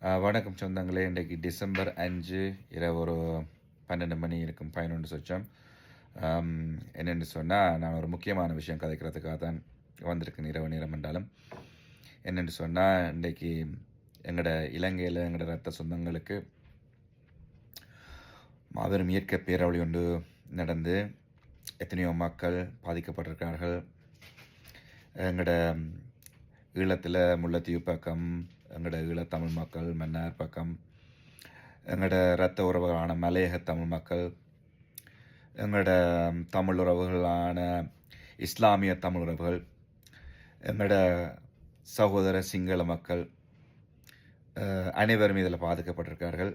வணக்கம் சொந்தங்களே. இன்றைக்கு டிசம்பர் அஞ்சு இரவு ஒரு பன்னெண்டு மணி இருக்கும் பதினொன்று சொச்சம். என்னென்னு சொன்னால் நான் ஒரு முக்கியமான விஷயம் கதைக்கிறதுக்காக தான் வந்திருக்கேன். இரவு நேரம் என்றாலும். என்னென்னு சொன்னால் இன்றைக்கு எங்களோட இலங்கையில் எங்களோட ரத்த சொந்தங்களுக்கு மாபெரும் இயற்கை பேரவழி ஒன்று நடந்து எத்தனையோ மக்கள் பாதிக்கப்பட்டிருக்கிறார்கள். எங்களோட ஈழத்தில் முல்லைத்தீவு பக்கம் எங்களோட ஈழத்தமிழ் மக்கள் மன்னார் பக்கம் எங்களோட இரத்த உறவுகளான மலையக தமிழ் மக்கள் எங்களோட தமிழ் உறவுகளான இஸ்லாமிய தமிழ் உறவுகள் எங்களோட சகோதர சிங்கள மக்கள் அனைவரும் இதில் பாதிக்கப்பட்டிருக்கார்கள்.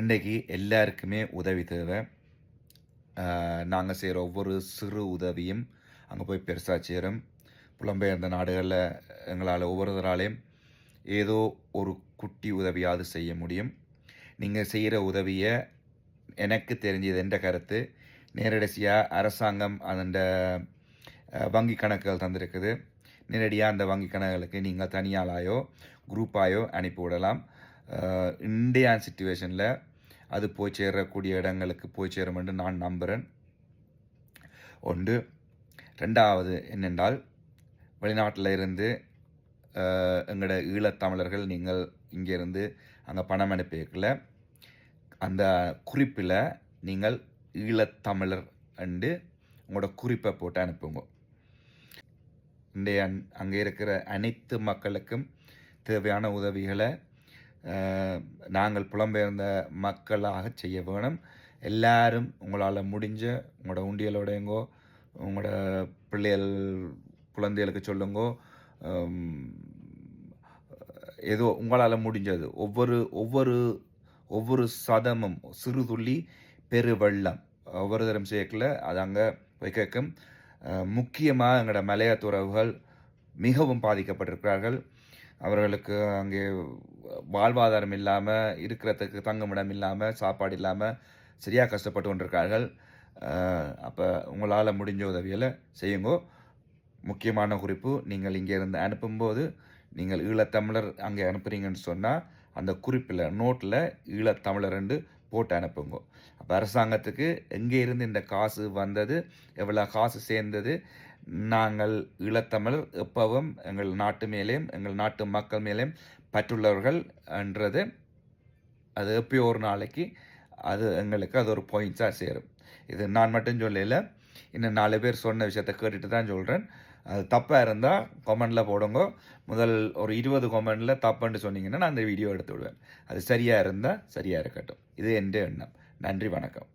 இன்றைக்கு எல்லாருக்குமே உதவி தேவை. நாங்கள் செய்கிற ஒவ்வொரு சிறு உதவியும் அங்கே போய் பெருசாக சேரும். புலம்பெயர்ந்த நாடுகளில் எங்களால் ஒவ்வொருத்தராலையும் ஏதோ ஒரு குட்டி உதவியாவது செய்ய முடியும். நீங்கள் செய்கிற உதவியை எனக்கு தெரிஞ்சது என்ற கருத்து. நேரடியாக அரசாங்கம் அந்த வங்கி கணக்குகள் தந்திருக்குது. நேரடியாக அந்த வங்கி கணக்குகளுக்கு நீங்கள் தனியாளாயோ குரூப்பாயோ அனுப்பி விடலாம். அஹ், இந்தியா சுச்சுவேஷனில் அது போய் சேரக்கூடிய இடங்களுக்கு போய் சேரும் என்று நான் நம்புகிறேன். ஒன்று. ரெண்டாவது என்னென்றால் வெளிநாட்டில் இருந்து எங்களோட ஈழத்தமிழர்கள் நீங்கள் இங்கேருந்து அங்கே பணம் அனுப்பியிருக்கல. அந்த குறிப்பில் நீங்கள் ஈழத்தமிழர் அண்டு உங்களோட குறிப்பை போட்டு அனுப்புங்க. இன்றைய அங்கே இருக்கிற அனைத்து மக்களுக்கும் தேவையான உதவிகளை நாங்கள் புலம்பெயர்ந்த மக்களாக செய்ய வேணும். எல்லாரும் உங்களால் முடிஞ்ச உங்களோட உண்டியலோடையங்கோ உங்களோட பிள்ளைகள் குழந்தைகளுக்கு சொல்லுங்கோ ஏதோ உங்களால் முடிஞ்சது. ஒவ்வொரு ஒவ்வொரு ஒவ்வொரு சதமும் சிறு துள்ளி பெரு வெள்ளம். ஒவ்வொரு தரம் சேர்க்கல அது அங்கே வைக்கும் முக்கியமாக எங்களோட மலையாள உறவுகள் மிகவும் பாதிக்கப்பட்டிருக்கிறார்கள். அவர்களுக்கு அங்கே வாழ்வாதாரம் இல்லாமல் இருக்கிறதுக்கு தங்குமிடம் இல்லாமல் சாப்பாடு இல்லாமல் சரியாக கஷ்டப்பட்டு கொண்டிருக்கிறார்கள். அப்போ உங்களால் முடிஞ்ச உதவியில் செய்யுங்கோ. முக்கியமான குறிப்பு. நீங்கள் இங்கே இருந்து அனுப்பும்போது நீங்கள் ஈழத்தமிழர் அங்கே அனுப்புறீங்கன்னு சொன்னால் அந்த குறிப்பில் நோட்டில் ஈழத்தமிழர்ண்டு போட்டு அனுப்புங்க. அப்போ அரசாங்கத்துக்கு எங்கே இருந்து இந்த காசு வந்தது எவ்வளோ காசு சேர்ந்தது நாங்கள் ஈழத்தமிழர் எப்பவும் எங்கள் நாட்டு மேலேயும் எங்கள் நாட்டு மக்கள் மேலேயும் பற்றுள்ளவர்கள் என்றது அது எப்பயோ ஒரு நாளைக்கு அது எங்களுக்கு அது ஒரு பாயிண்ட்ஸாக சேரும். இது நான் மட்டும் சொல்லலை இன்னும் நாலு பேர் சொன்ன விஷயத்த கேட்டுட்டு தான் சொல்கிறேன் அது தப்பாக இருந்தால் கமெண்டில் போடுங்க. முதல் ஒரு இருபது கமெண்டில் தப்புன்னு சொன்னீங்கன்னா நான் அந்த வீடியோ எடுத்து விடுவேன். அது சரியாக இருந்தால் சரியாக இருக்கட்டும். இது என்ற எண்ணம். நன்றி வணக்கம்.